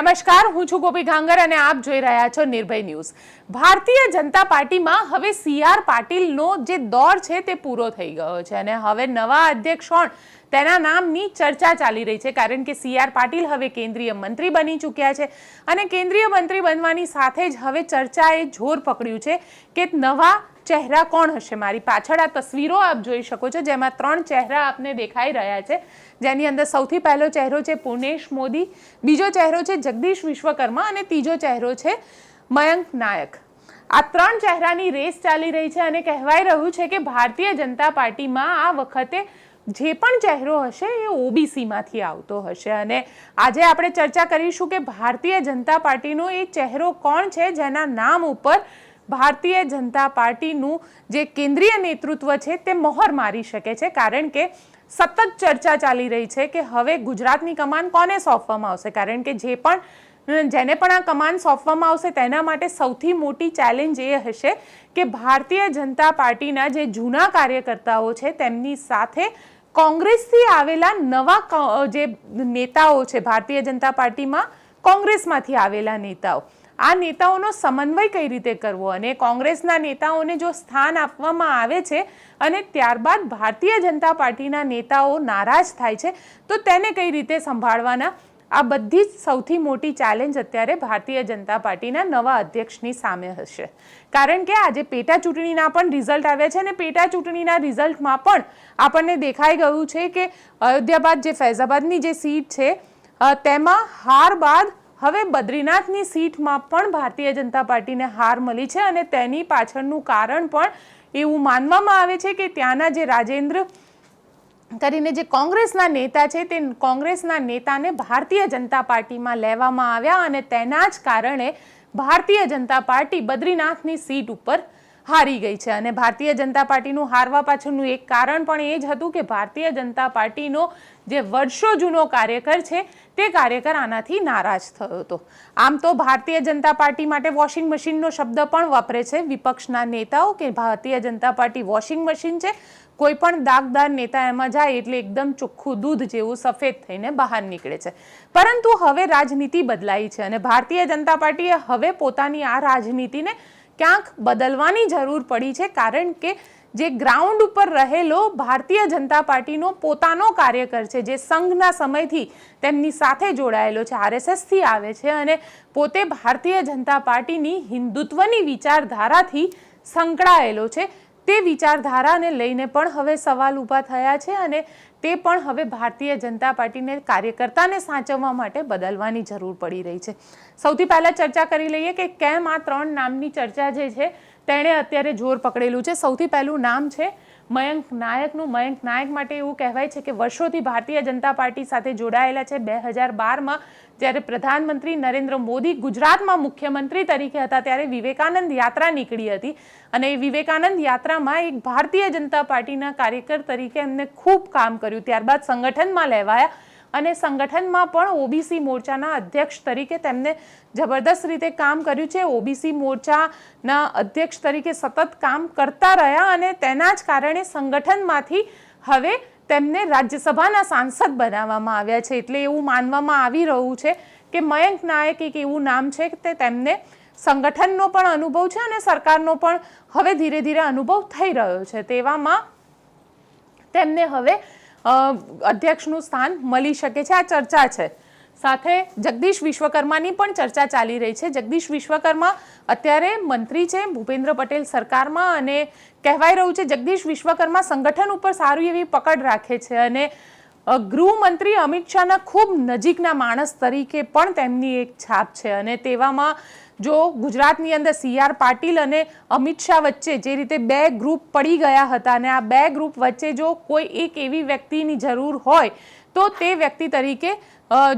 નમસ્કાર, હું છું ગોપી ઘાંગર અને આપ જોઈ રહ્યા છો નિર્ભય ન્યૂઝ. ભારતીય જનતા પાર્ટીમાં હવે સી આર પાટીલનો જે દોર છે તે પૂરો થઈ ગયો છે અને હવે નવા અધ્યક્ષ કોણ તેના નામની ચર્ચા ચાલી રહી છે, કારણ કે સી આર પાટીલ હવે કેન્દ્રીય મંત્રી બની ચૂક્યા છે અને કેન્દ્રીય મંત્રી બનવાની સાથે જ હવે ચર્ચાએ જોર પકડ્યું છે કે નવા ચહેરા કોણ હશે મારી પાછળ? આ તસવીરો આપ જોઈ શકો છો, જેમાં ત્રણ ચહેરા આપને દેખાઈ રહ્યા છે. જેની અંદર સૌથી પહેલો ચહેરો છે પુનેશ મોદી, બીજો ચહેરો છે જગદીશ વિશ્વકર્મા અને ત્રીજો ચહેરો છે મયંક નાયક. આ ત્રણ ચહેરાની રેસ ચાલી રહી છે અને કહેવાય રહ્યું છે કે ભારતીય જનતા પાર્ટીમાં આ વખતે જે પણ ચહેરો હશે એ ઓબીસીમાંથી આવતો હશે. અને આજે આપણે ચર્ચા કરીશું કે ભારતીય જનતા પાર્ટીનો એ ચહેરો કોણ છે, જેના નામ ઉપર ભારતીય જનતા પાર્ટીનું જે કેન્દ્રીય નેતૃત્વ છે તે મોહર મારી શકે છે, કારણ કે સતત ચર્ચા ચાલી રહી છે કે હવે ગુજરાતની કમાન કોને સોંપવામાં આવશે? કારણ કે જે પણ, જેને પણ આ કમાન સોંપવામાં આવશે તેના માટે સૌથી મોટી ચેલેન્જ એ હશે કે ભારતીય જનતા પાર્ટીના જે જૂના કાર્યકર્તાઓ છે તેમની સાથે કોંગ્રેસથી આવેલા નવા જે નેતાઓ છે ભારતીય જનતા પાર્ટીમાં કોંગ્રેસમાંથી આવેલા નેતાઓ. આ નેતાઓનો સમન્વય કઈ રીતે કરવો અને કોંગ્રેસના નેતાઓને જો સ્થાન આપવામાં આવે છે અને ત્યારબાદ ભારતીય જનતા પાર્ટીના નેતાઓ નારાજ થાય છે, તો તેને કઈ રીતે સંભાળવાના? આ બધી જ સૌથી મોટી ચેલેન્જ અત્યારે ભારતીય જનતા પાર્ટીના નવા અધ્યક્ષની સામે હશે. કારણ કે આજે પેટા ચૂંટણીના પણ રિઝલ્ટ આવ્યા છે અને પેટા ચૂંટણીના રિઝલ્ટમાં પણ આપણને દેખાઈ ગયું છે કે અયોધ્યા બાદ જે ફૈઝાબાદની જે સીટ છે તેમાં હાર બાદ હવે બદ્રીનાથની સીટમાં પણ ભારતીય જનતા પાર્ટીને હાર મળી છે અને તેની પાછળનું કારણ પણ એવું માનવામાં આવે છે કે ત્યાંના જે રાજેન્દ્ર કરીને જે કોંગ્રેસના નેતા છે, તે કોંગ્રેસના નેતાને ભારતીય જનતા પાર્ટીમાં લેવામાં આવ્યા અને તેના જ કારણે ભારતીય જનતા પાર્ટી બદ્રીનાથની સીટ ઉપર હારી ગઈ છે અને ભારતીય જનતા પાર્ટીનું હારવા પાછળનું એક કારણ પણ એ જ હતું કે ભારતીય જનતા પાર્ટીનો જે વર્ષો જૂનો કાર્યકર છે, તે કાર્યકર આનાથી નારાજ થયો હતો. આમ તો ભારતીય જનતા પાર્ટી માટે વોશિંગ મશીનનો શબ્દ પણ વાપરે છે. વિપક્ષના નેતાઓ કે ભારતીય જનતા પાર્ટી વોશિંગ મશીન છે, કોઈ પણ દાગદાર નેતા એમાં જાય એટલે એકદમ ચોખ્ખું દૂધ જેવું સફેદ થઈને બહાર નીકળે છે. પરંતુ હવે રાજનીતિ બદલાઈ છે અને ભારતીય જનતા પાર્ટીએ હવે પોતાની આ રાજનીતિને ક્યાંક બદલવાની જરૂર પડી છે કારણ કે જે ગ્રાઉન્ડ ઉપર રહેલો ભારતીય જનતા પાર્ટીનો પોતાનો કાર્યકર છે, જે સંઘના સમયથી તેમની સાથે જોડાયેલો છે આરએસએસથી આવે છે અને પોતે ભારતીય જનતા પાર્ટીની હિન્દુત્વની વિચારધારાથી સંકળાયેલો છે. તે વિચારધારાને લઈને પણ હવે સવાલ ઊભા થયા છે અને તે પણ હવે ભારતીય જનતા પાર્ટીને કાર્યકર્તાને સાચવવા માટે બદલવાની જરૂર પડી રહી છે. સૌથી પહેલા ચર્ચા કરી લઈએ કે કેમ આ ત્રણ નામની ચર્ચા જે છે, તેણે અત્યારે જોર પકડેલું છે. સૌથી પહેલું નામ છે મયંક નાયકનું, મયંક નાયક માટે એવું કહેવાય છે કે વર્ષોથી ભારતીય જનતા પાર્ટી સાથે જોડાયેલા છે. બે હજાર બારમાં જ્યારે પ્રધાનમંત્રી નરેન્દ્ર મોદી ગુજરાતમાં મુખ્યમંત્રી તરીકે હતા, ત્યારે વિવેકાનંદ યાત્રા નીકળી હતી. અને વિવેકાનંદ યાત્રામાં એક ભારતીય જનતા પાર્ટીના કાર્યકર તરીકે એમને ખૂબ કામ કર્યું. ત્યારબાદ સંગઠનમાં લેવાયા. અને સંગઠનમાં પણ ઓબીસી મોરચાના અધ્યક્ષ તરીકે તેમને જબરદસ્ત રીતે કામ કર્યું છે. ઓબીસી મોરચાના અધ્યક્ષ તરીકે સતત કામ કરતા રહ્યા અને તેના જ કારણે સંગઠનમાંથી હવે તેમને રાજ્યસભાના સાંસદ બનાવવામાં આવ્યા છે. એટલે એવું માનવામાં આવી રહ્યું છે કે મયંક નાયક એક એવું નામ છે કે તેમને સંગઠનનો પણ અનુભવ છે અને સરકારનો પણ હવે ધીરે ધીરે અનુભવ થઈ રહ્યો છે. તેવામાં તેમને હવે અધ્યક્ષનું સ્થાન મળી શકે છે. આ ચર્ચા છે. સાથે જગદીશ વિશ્વકર્માની પણ ચર્ચા ચાલી રહી છે. જગદીશ વિશ્વકર્મા અત્યારે મંત્રી છે, ભૂપેન્દ્ર પટેલ સરકારમાં અને કહેવાય રહ્યું છે, જગદીશ વિશ્વકર્મા સંગઠન ઉપર સારી એવી પકડ રાખે છે અને ગૃહમંત્રી અમિત શાહના ખૂબ નજીકના માણસ તરીકે પણ તેમની એક છાપ છે અને તેવામાં જો ગુજરાતની અંદર સી આર પાટીલ અને અમિત શાહ વચ્ચે જે રીતે બે ગ્રુપ પડી ગયા હતા અને આ બે ગ્રુપ વચ્ચે જો કોઈ એક એવી વ્યક્તિની જરૂર હોય, તો તે વ્યક્તિ તરીકે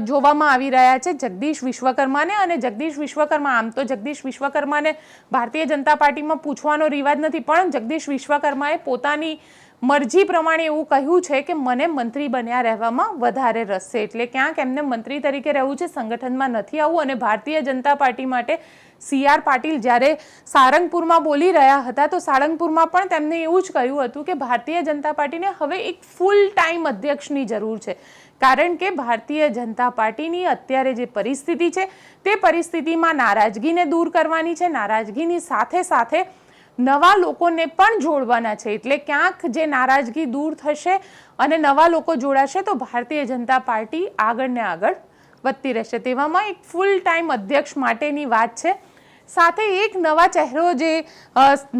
જોવામાં આવી રહ્યા છે જગદીશ વિશ્વકર્માને. અને જગદીશ વિશ્વકર્મા, આમ તો જગદીશ વિશ્વકર્માને ભારતીય જનતા પાર્ટીમાં પૂછવાનો રિવાજ નથી, પણ જગદીશ વિશ્વકર્માએ પોતાની મરજી પ્રમાણે એવું કહ્યું છે કે મને મંત્રી બન્યા રહેવામાં વધારે રસ છે. એટલે ક્યાંક એમને મંત્રી તરીકે રહેવું છે, સંગઠનમાં નથી આવવું અને ભારતીય જનતા પાર્ટી માટે સી આર પાટીલ જ્યારે સારંગપુરમાં બોલી રહ્યા હતા, તો સારંગપુરમાં પણ તેમને એવું જ કહ્યું હતું કે ભારતીય જનતા પાર્ટીને હવે એક ફૂલ ટાઈમ અધ્યક્ષની જરૂર છે. કારણ કે ભારતીય જનતા પાર્ટીની અત્યારે જે પરિસ્થિતિ છે, તે પરિસ્થિતિમાં નારાજગીને દૂર કરવાની છે, નારાજગીની સાથે સાથે નવા લોકોને પણ જોડવાના છે. એટલે ક્યાંક જે નારાજગી દૂર થશે અને નવા લોકો જોડાશે તો ભારતીય જનતા પાર્ટી આગળ ને આગળ વધતી રહેશે. તેવામાં એક ફૂલ ટાઈમ અધ્યક્ષ માટેની વાત છે. સાથે એક નવા ચહેરો જે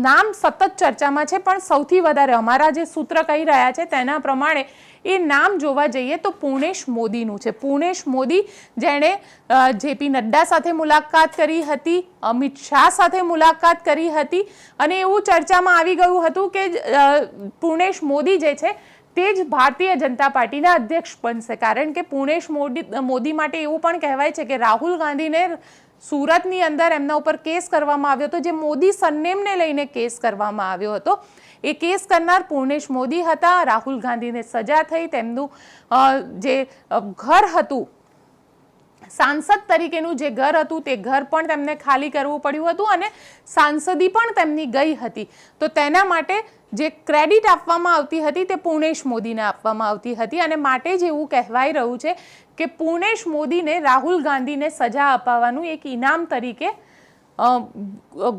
નામ સતત ચર્ચામાં છે, પણ સૌથી વધારે અમારા જે સૂત્ર કહી રહ્યા છે તેના પ્રમાણે એ નામ જોવા જઈએ તો પૂર્ણેશ મોદીનું છે. પૂર્ણેશ મોદી જેણે જેપી નડ્ડા સાથે મુલાકાત કરી હતી, અમિત શાહ સાથે મુલાકાત કરી હતી અને એવું ચર્ચામાં આવી ગયું હતું કે પૂર્ણેશ મોદી જે છે તે જ ભારતીય જનતા પાર્ટીના અધ્યક્ષ બનશે. કારણ કે પૂર્ણેશ મોદી મોદી માટે એવું પણ કહેવાય છે કે રાહુલ ગાંધીને સુરતની અંદર એમના ઉપર કેસ કરવામાં આવ્યો હતો, જે મોદી સરનેમને લઈને કેસ કરવામાં આવ્યો હતો. એ કેસ કરનાર પૂર્ણેશ મોદી હતા, રાહુલ ગાંધીને સજા થઈ, તેમનું જે ઘર હતું સાંસદ તરીકેનું જે ઘર હતું તે ઘર પણ તેમને ખાલી કરવું પડ્યું હતું અને સાંસદી પણ તેમની ગઈ હતી. તો તેના માટે જે ક્રેડિટ આપવામાં આવતી હતી તે પૂર્ણેશ મોદીને આપવામાં આવતી હતી અને માટે જ એવું કહેવાઈ રહ્યું છે કે પૂર્ણેશ મોદીને રાહુલ ગાંધીને સજા અપાવવાનું એક ઇનામ તરીકે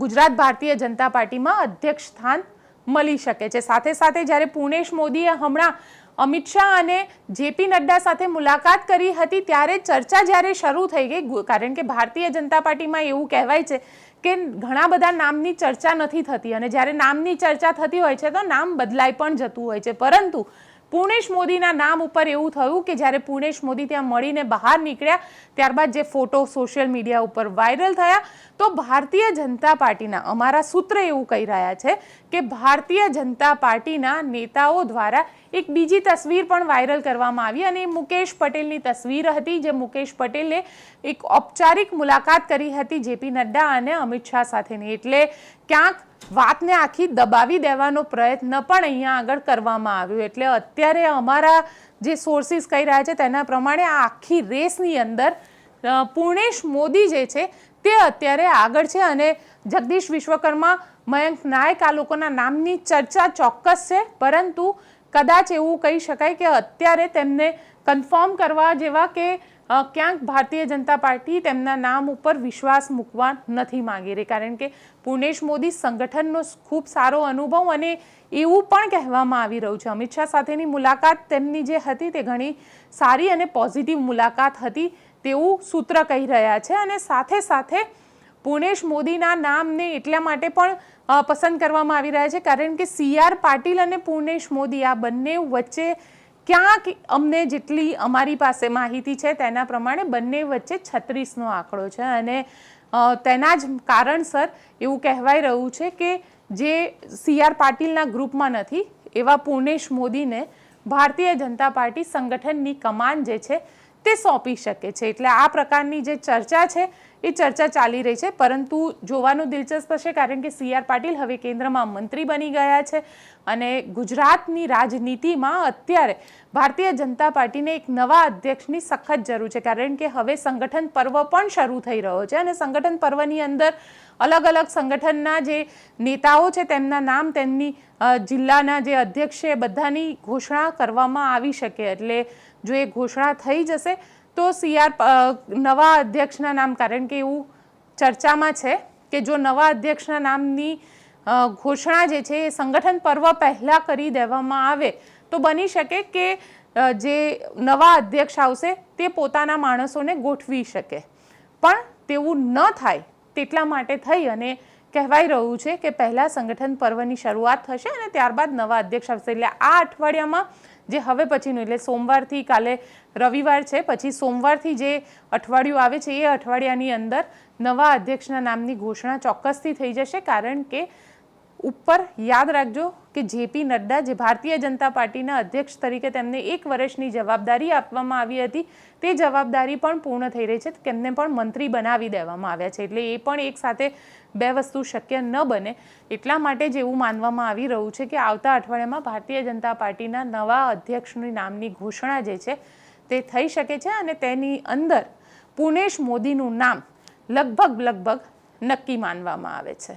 ગુજરાત ભારતીય જનતા પાર્ટીમાં અધ્યક્ષ સ્થાન મળી શકે છે. સાથે સાથે જ્યારે પૂર્ણેશ મોદીએ હમણાં અમિત શાહ અને જેપી નડ્ડા સાથે મુલાકાત કરી હતી ત્યારે ચર્ચા જ્યારે શરૂ થઈ ગઈ કારણ કે ભારતીય જનતા પાર્ટીમાં એવું કહેવાય છે કે ઘણા બધા નામની ચર્ચા નથી થતી અને જ્યારે નામની ચર્ચા થતી હોય છે તો નામ બદલાઈ પણ જતું હોય છે. પરંતુ પૂર્ણેશ મોદીના નામ ઉપર એવું થયું કે જ્યારે પૂર્ણેશ મોદી ત્યાં મળીને બહાર નીકળ્યા, ત્યારબાદ જે ફોટો સોશિયલ મીડિયા ઉપર વાયરલ થયા, તો ભારતીય જનતા પાર્ટીના અમારા સૂત્ર એવું કહી રહ્યા છે કે ભારતીય જનતા પાર્ટીના નેતાઓ દ્વારા એક બીજી તસવીર પણ વાયરલ કરવામાં આવી અને મુકેશ પટેલની તસવીર હતી જે મુકેશ પટેલે એક ઔપચારિક મુલાકાત કરી હતી જેપી નડ્ડા અને અમિત શાહ સાથેની. એટલે ક્યાંક વાતને આખી દબાવી દેવાનો પ્રયત્ન પણ અહીંયા આગળ કરવામાં આવ્યો. એટલે અત્યારે અમારા જે સોર્સિસ કહી રહ્યા છે તેના પ્રમાણે આ આખી રેસની અંદર પૂર્ણેશ મોદી જે છે, તે અત્યારે આગળ છે અને જગદીશ વિશ્વકર્મા, મયંક નાયક આ લોકોના નામની ચર્ચા ચોક્કસ છે. પરંતુ કદાચ એવું કહી શકાય કે અત્યારે તેમને કન્ફર્મ કરવા જેવા કે ક્યાંક ભારતીય જનતા પાર્ટી તેમના નામ ઉપર વિશ્વાસ મૂકવા નથી માંગી રહી. કારણ કે પૂર્ણેશ મોદી સંગઠનનો ખૂબ સારો અનુભવ અને એવું પણ કહેવામાં આવી રહ્યું છે. અમિત શાહ સાથેની મુલાકાત તેમની જે હતી તે ઘણી સારી અને પોઝિટિવ મુલાકાત હતી. તેવું સૂત્ર કહી રહ્યા છે અને સાથે સાથે પૂર્ણેશ મોદીના નામને એટલા માટે પણ પસંદ કરવામાં આવી રહ્યા છે. કારણ કે સી આર પાટીલ અને પૂર્ણેશ મોદી આ બંને વચ્ચે ક્યાંક અમને જેટલી અમારી પાસે માહિતી છે તેના પ્રમાણે બંને વચ્ચે છત્રીસનો આંકડો છે. અને તેના જ કારણસર એવું કહેવાય રહ્યું છે કે જે સી આર પાટીલના ગ્રુપમાં નથી, એવા પૂર્ણેશ મોદીને ભારતીય જનતા પાર્ટી સંગઠનની કમાન જે છે તે સોંપી શકે છે. એટલે આ પ્રકારની જે ચર્ચા છે, એ ચર્ચા ચાલી રહી છે. પરંતુ જોવાનું દિલચસ્પ છે કારણ કે સી આર પાટીલ હવે કેન્દ્રમાં મંત્રી બની ગયા છે અને ગુજરાતની રાજનીતિમાં અત્યારે ભારતીય જનતા પાર્ટીને એક નવા અધ્યક્ષની સખત જરૂર છે. કારણ કે હવે સંગઠન પર્વ પણ શરૂ થઈ રહ્યો છે અને સંગઠન પર્વની અંદર અલગ અલગ સંગઠનના જે નેતાઓ છે, તેમના નામ તેમની જિલ્લાના જે અધ્યક્ષ છે બધાની ઘોષણા કરવામાં આવી શકે. એટલે જો એ ઘોષણા થઈ જશે, તો સીઆર નવા અધ્યક્ષના નામ, કારણ કે એવું ચર્ચામાં છે કે જો નવા અધ્યક્ષના નામની ઘોષણા જે છે એ સંગઠન પર્વ પહેલાં કરી દેવામાં આવે, તો બની શકે કે જે નવા અધ્યક્ષ આવશે તે પોતાના માણસોને ગોઠવી શકે. પણ તેવું ન થાય તેટલા માટે થઈ અને કહેવાય રહ્યું છે કે પહેલાં સંગઠન પર્વની શરૂઆત થશે અને ત્યારબાદ નવા અધ્યક્ષ આવશે. એટલે આ અઠવાડિયામાં જે હવે પછીનું, એટલે સોમવારથી કાલે રવિવાર છે, પછી સોમવારથી જે અઠવાડિયું આવે છે, એ અઠવાડિયાની અંદર નવા અધ્યક્ષના નામની ઘોષણા ચોક્કસથી થઈ જશે, કારણ કે ઉપર યાદ રાખજો કે જેપી નડ્ડા જે ભારતીય જનતા પાર્ટીના અધ્યક્ષ તરીકે તેમને એક વર્ષની જવાબદારી આપવામાં આવી હતી, તે જવાબદારી પણ પૂર્ણ થઈ રહી છે. તેમને પણ મંત્રી બનાવી દેવામાં આવ્યા છે. એટલે એ પણ એક સાથે બે વસ્તુ શક્ય ન બને. એટલા માટે જ એવું માનવામાં આવી રહ્યું છે કે આવતા અઠવાડિયામાં ભારતીય જનતા પાર્ટીના નવા અધ્યક્ષની નામની ઘોષણા જે છે, તે થઈ શકે છે અને તેની અંદર પુનેશ મોદીનું નામ લગભગ લગભગ નક્કી માનવામાં આવે છે.